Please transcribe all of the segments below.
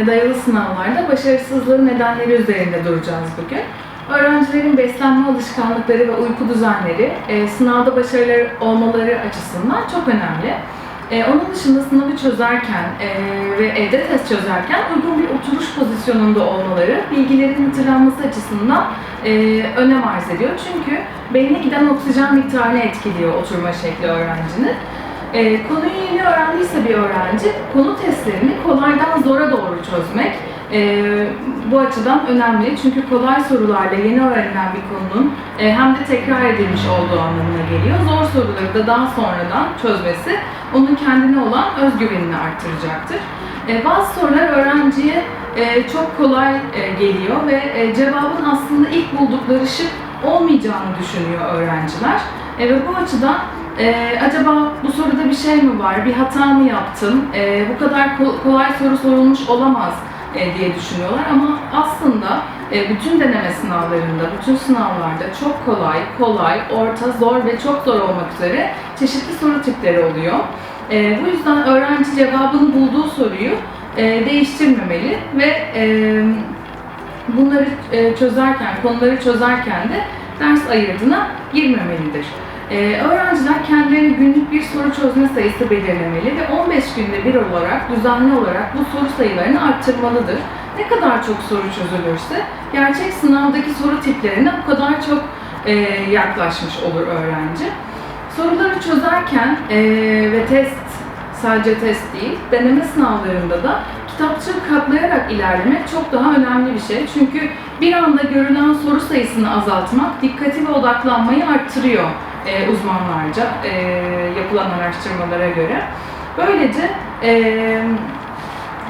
sistemine dayalı sınavlarda başarısızlığın nedenleri üzerinde duracağız bugün. Öğrencilerin beslenme alışkanlıkları ve uyku düzenleri e, sınavda başarılı olmaları açısından çok önemli. E, onun dışında sınavı çözerken e, ve evde test çözerken uygun bir oturuş pozisyonunda olmaları bilgilerin hatırlanması açısından e, önem arz ediyor. Çünkü beyne giden oksijen miktarını etkiliyor oturma şekli öğrencinin. E, konuyu yeni öğrendiyse bir öğrenci, konu testlerini kolaydan zora doğru çözmek e, bu açıdan önemli. Çünkü kolay sorularla yeni öğrenilen bir konunun e, hem de tekrar edilmiş olduğu anlamına geliyor. Zor soruları da daha sonradan çözmesi onun kendine olan özgüvenini arttıracaktır. E, bazı sorular öğrenciye e, çok kolay e, geliyor ve e, cevabın aslında ilk buldukları şık olmayacağını düşünüyor öğrenciler. E, ve bu açıdan e, acaba bu soruda bir şey mi var, bir hata mı yaptım, e, bu kadar ko- kolay soru sorulmuş olamaz e, diye düşünüyorlar ama aslında e, bütün deneme sınavlarında, bütün sınavlarda çok kolay, kolay, orta, zor ve çok zor olmak üzere çeşitli soru tipleri oluyor. E, bu yüzden öğrenci cevabını bulduğu soruyu e, değiştirmemeli ve e, bunları e, çözerken, konuları çözerken de ders ayırdığına girmemelidir. Ee, öğrenciler kendilerine günlük bir soru çözme sayısı belirlemeli ve 15 günde bir olarak, düzenli olarak bu soru sayılarını arttırmalıdır. Ne kadar çok soru çözülürse gerçek sınavdaki soru tiplerine o kadar çok e, yaklaşmış olur öğrenci. Soruları çözerken e, ve test, sadece test değil, deneme sınavlarında da kitapçığı katlayarak ilerlemek çok daha önemli bir şey. Çünkü bir anda görülen soru sayısını azaltmak dikkati ve odaklanmayı arttırıyor e, uzmanlarca e, yapılan araştırmalara göre. Böylece e,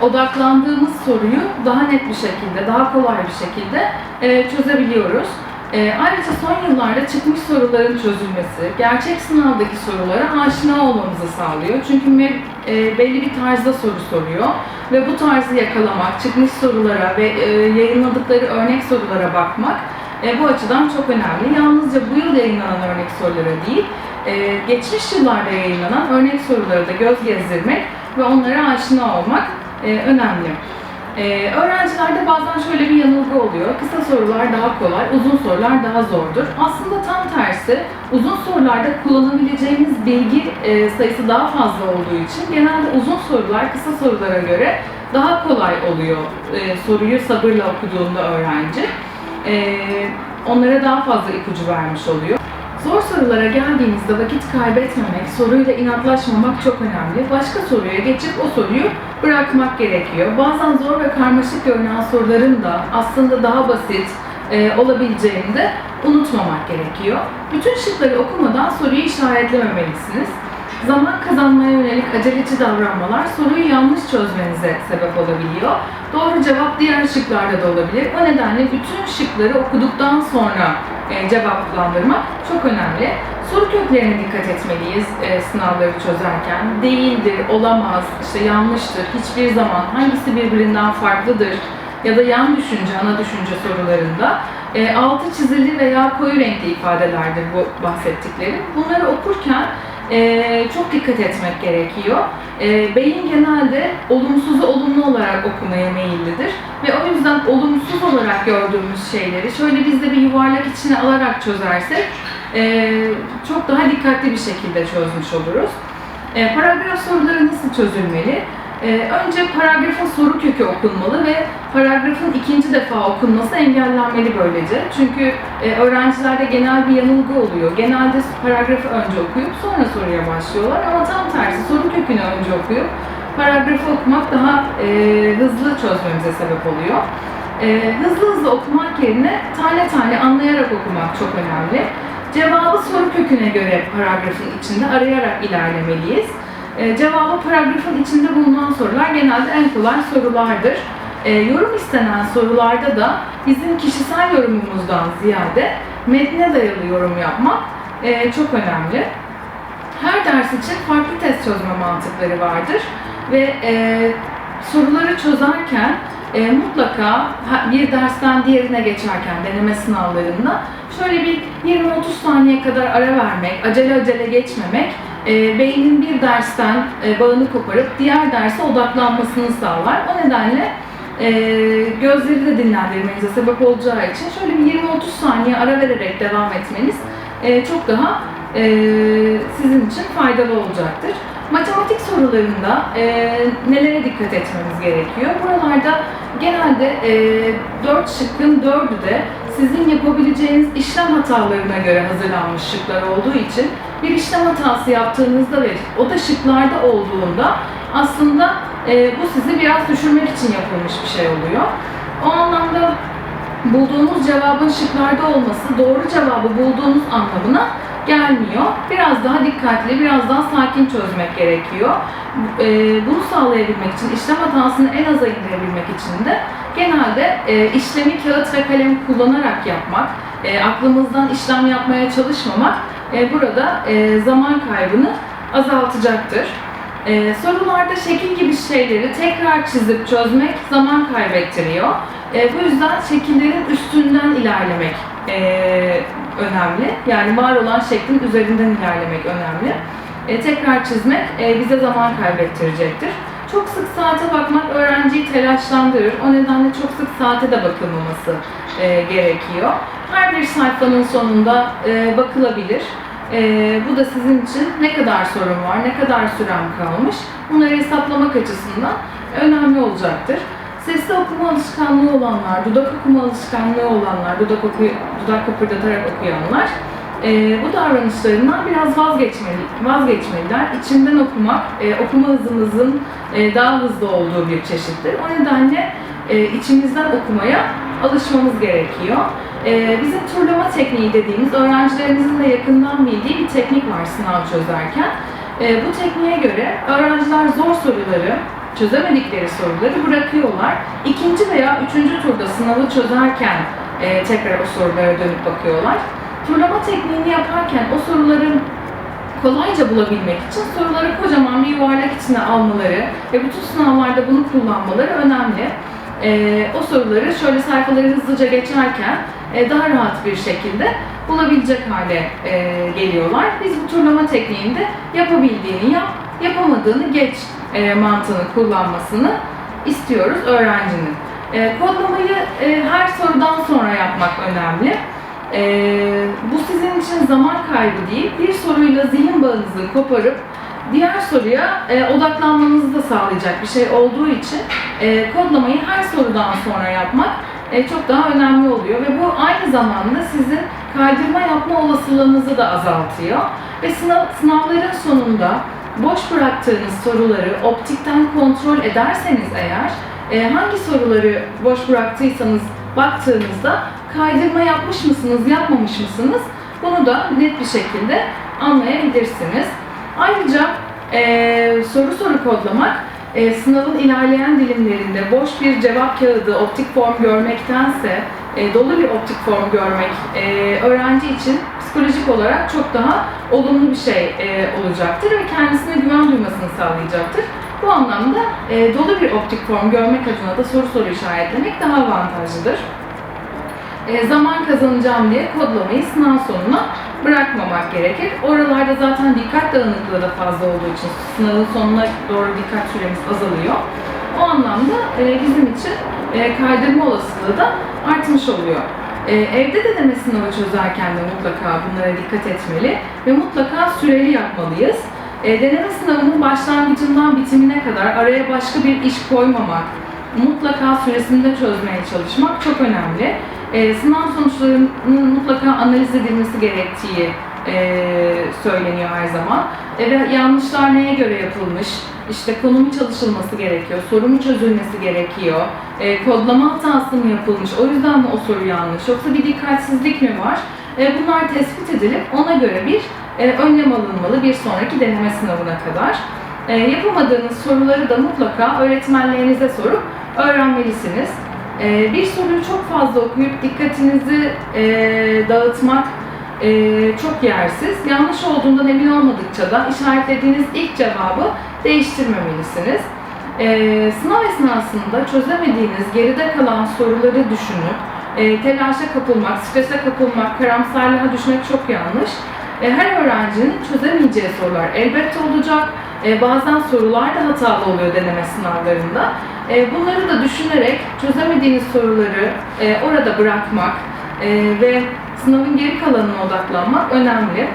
odaklandığımız soruyu daha net bir şekilde, daha kolay bir şekilde e, çözebiliyoruz. E, ayrıca son yıllarda çıkmış soruların çözülmesi, gerçek sınavdaki sorulara aşina olmamızı sağlıyor. Çünkü me- e, belli bir tarzda soru soruyor ve bu tarzı yakalamak, çıkmış sorulara ve e, yayınladıkları örnek sorulara bakmak e, bu açıdan çok önemli. Yalnızca bu yıl yayınlanan örnek sorulara değil, e, geçmiş yıllarda yayınlanan örnek sorulara da göz gezdirmek ve onlara aşina olmak e, önemli. Ee, öğrencilerde bazen şöyle bir yanılgı oluyor. Kısa sorular daha kolay, uzun sorular daha zordur. Aslında tam tersi, uzun sorularda kullanabileceğimiz bilgi e, sayısı daha fazla olduğu için genelde uzun sorular kısa sorulara göre daha kolay oluyor e, soruyu sabırla okuduğunda öğrenci. E, onlara daha fazla ipucu vermiş oluyor. Zor sorulara geldiğimizde vakit kaybetmemek, soruyla inatlaşmamak çok önemli. Başka soruya geçip o soruyu bırakmak gerekiyor. Bazen zor ve karmaşık görünen soruların da aslında daha basit e, olabileceğini de unutmamak gerekiyor. Bütün şıkları okumadan soruyu işaretlememelisiniz. Zaman kazanmaya yönelik aceleci davranmalar soruyu yanlış çözmenize sebep olabiliyor. Doğru cevap diğer şıklarda da olabilir. O nedenle bütün şıkları okuduktan sonra e, cevaplandırmak çok önemli. Soru köklerine dikkat etmeliyiz e, sınavları çözerken. Değildir, olamaz, işte yanlıştır, hiçbir zaman hangisi birbirinden farklıdır ya da yan düşünce, ana düşünce sorularında e, altı çizili veya koyu renkli ifadelerdir bu bahsettiklerim. Bunları okurken e, çok dikkat etmek gerekiyor. E, beyin genelde olumsuzu olumlu olarak okumaya meyillidir ve o yüzden olumsuz olarak gördüğümüz şeyleri şöyle biz de bir yuvarlak içine alarak çözersek e, çok daha dikkatli bir şekilde çözmüş oluruz. E, paragraf soruları nasıl çözülmeli? E, önce paragrafın soru kökü okunmalı ve paragrafın ikinci defa okunması engellenmeli böylece. Çünkü e, öğrencilerde genel bir yanılgı oluyor. Genelde paragrafı önce okuyup sonra soruya başlıyorlar ama tam tersi soru kökünü önce okuyup paragrafı okumak daha e, hızlı çözmemize sebep oluyor. E, hızlı hızlı okumak yerine tane tane anlayarak okumak çok önemli. Cevabı soru köküne göre paragrafın içinde arayarak ilerlemeliyiz. E, cevabı paragrafın içinde bulunan sorular genelde en kolay sorulardır. E, yorum istenen sorularda da bizim kişisel yorumumuzdan ziyade metne dayalı yorum yapmak e, çok önemli. Her ders için farklı test çözme mantıkları vardır ve e, soruları çözerken e, mutlaka bir dersten diğerine geçerken deneme sınavlarında şöyle bir 20-30 saniye kadar ara vermek, acele acele geçmemek e, beynin bir dersten e, bağını koparıp diğer derse odaklanmasını sağlar. O nedenle e, gözleri de dinlendirmenize sebep olacağı için şöyle bir 20-30 saniye ara vererek devam etmeniz e, çok daha e, sizin için faydalı olacaktır. Matematik sorularında e, nelere dikkat etmemiz gerekiyor? Buralarda genelde e, 4 şıkkın 4'ü de sizin yapabileceğiniz işlem hatalarına göre hazırlanmış şıklar olduğu için bir işlem hatası yaptığınızda ve o da şıklarda olduğunda aslında e, bu sizi biraz düşürmek için yapılmış bir şey oluyor. O anlamda bulduğunuz cevabın şıklarda olması doğru cevabı bulduğunuz anlamına gelmiyor. Biraz daha dikkatli, biraz daha sakin çözmek gerekiyor. E, bunu sağlayabilmek için, işlem hatasını en aza indirebilmek için de genelde e, işlemi kağıt ve kalem kullanarak yapmak, e, aklımızdan işlem yapmaya çalışmamak e, burada e, zaman kaybını azaltacaktır. E, sorularda şekil gibi şeyleri tekrar çizip çözmek zaman kaybettiriyor. E, bu yüzden şekillerin üstünden ilerlemek önemli. Yani var olan şeklin üzerinden ilerlemek önemli. Tekrar çizmek bize zaman kaybettirecektir. Çok sık saate bakmak öğrenciyi telaşlandırır. O nedenle çok sık saate de bakılmaması e, gerekiyor. Her bir sayfanın sonunda e, bakılabilir. E, bu da sizin için ne kadar sorun var, ne kadar süren kalmış bunları hesaplamak açısından önemli olacaktır. Sesli okuma alışkanlığı olanlar, dudak okuma alışkanlığı olanlar, dudak, oku, dudak kıpırdatarak okuyanlar e, bu davranışlarından biraz vazgeçmeli, vazgeçmeliler. İçinden okumak, e, okuma hızımızın e, daha hızlı olduğu bir çeşittir. O nedenle e, içimizden okumaya alışmamız gerekiyor. E, bizim turlama tekniği dediğimiz öğrencilerimizin de yakından bildiği bir teknik var sınav çözerken. E, bu tekniğe göre öğrenciler zor soruları, çözemedikleri soruları bırakıyorlar. İkinci veya üçüncü turda sınavı çözerken e, tekrar o sorulara dönüp bakıyorlar. Turlama tekniğini yaparken o soruların kolayca bulabilmek için soruları kocaman bir yuvarlak içine almaları ve bütün sınavlarda bunu kullanmaları önemli. Ee, o soruları şöyle sayfaları hızlıca geçerken e, daha rahat bir şekilde bulabilecek hale e, geliyorlar. Biz bu turlama tekniğinde yapabildiğini yap, yapamadığını geç e, mantığını kullanmasını istiyoruz öğrencinin. E, kodlamayı e, her sorudan sonra yapmak önemli. Ee, bu sizin için zaman kaybı değil, bir soruyla zihin bağınızı koparıp diğer soruya e, odaklanmanızı da sağlayacak bir şey olduğu için e, kodlamayı her sorudan sonra yapmak e, çok daha önemli oluyor. Ve bu aynı zamanda sizin kaydırma yapma olasılığınızı da azaltıyor. Ve sınav, sınavların sonunda boş bıraktığınız soruları optikten kontrol ederseniz eğer e, hangi soruları boş bıraktıysanız baktığınızda kaydırma yapmış mısınız, yapmamış mısınız? Bunu da net bir şekilde anlayabilirsiniz. Ayrıca e, soru soru kodlamak e, sınavın ilerleyen dilimlerinde boş bir cevap kağıdı, optik form görmektense e, dolu bir optik form görmek e, öğrenci için psikolojik olarak çok daha olumlu bir şey e, olacaktır ve kendisine güven duymasını sağlayacaktır. Bu anlamda e, dolu bir optik form görmek adına da soru soru işaretlemek daha avantajlıdır e, zaman kazanacağım diye kodlamayı sınav sonuna bırakmamak gerekir. Oralarda zaten dikkat dağınıklığı da fazla olduğu için sınavın sonuna doğru dikkat süremiz azalıyor. O anlamda e, bizim için e, kaydırma olasılığı da artmış oluyor. E, evde de deneme sınavı çözerken de mutlaka bunlara dikkat etmeli ve mutlaka süreli yapmalıyız. Deneme sınavının başlangıcından bitimine kadar araya başka bir iş koymamak, mutlaka süresinde çözmeye çalışmak çok önemli. E, sınav sonuçlarının mutlaka analiz edilmesi gerektiği e, söyleniyor her zaman. E, ve yanlışlar neye göre yapılmış? İşte konu mu çalışılması gerekiyor, soru mu çözülmesi gerekiyor, e, kodlama hatası mı yapılmış, o yüzden mi o soru yanlış, yoksa bir dikkatsizlik mi var? E, bunlar tespit edilip ona göre bir e, önlem alınmalı bir sonraki deneme sınavına kadar. E, yapamadığınız soruları da mutlaka öğretmenlerinize sorup öğrenmelisiniz. E, bir soruyu çok fazla okuyup dikkatinizi e, dağıtmak e, çok yersiz. Yanlış olduğundan emin olmadıkça da işaretlediğiniz ilk cevabı değiştirmemelisiniz. E, sınav esnasında çözemediğiniz geride kalan soruları düşünüp e, telaşa kapılmak, strese kapılmak, karamsarlığa düşmek çok yanlış. E, her öğrencinin çözemeyeceği sorular elbette olacak. E, bazen sorular da hatalı oluyor deneme sınavlarında. E, bunları da düşünerek çözemediğiniz soruları e, orada bırakmak e, ve sınavın geri kalanına odaklanmak önemli.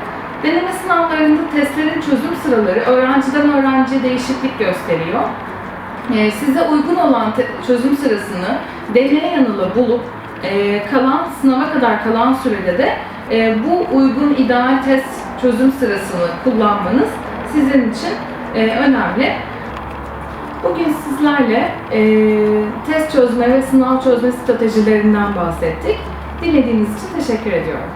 Deneme sınavlarında testlerin çözüm sıraları öğrenciden öğrenciye değişiklik gösteriyor. E, size uygun olan çözüm sırasını deneye yanıla bulup e, kalan sınava kadar kalan sürede de e, bu uygun ideal test çözüm sırasını kullanmanız sizin için e, önemli. Bugün sizlerle e, test çözme ve sınav çözme stratejilerinden bahsettik. Dinlediğiniz için teşekkür ediyorum.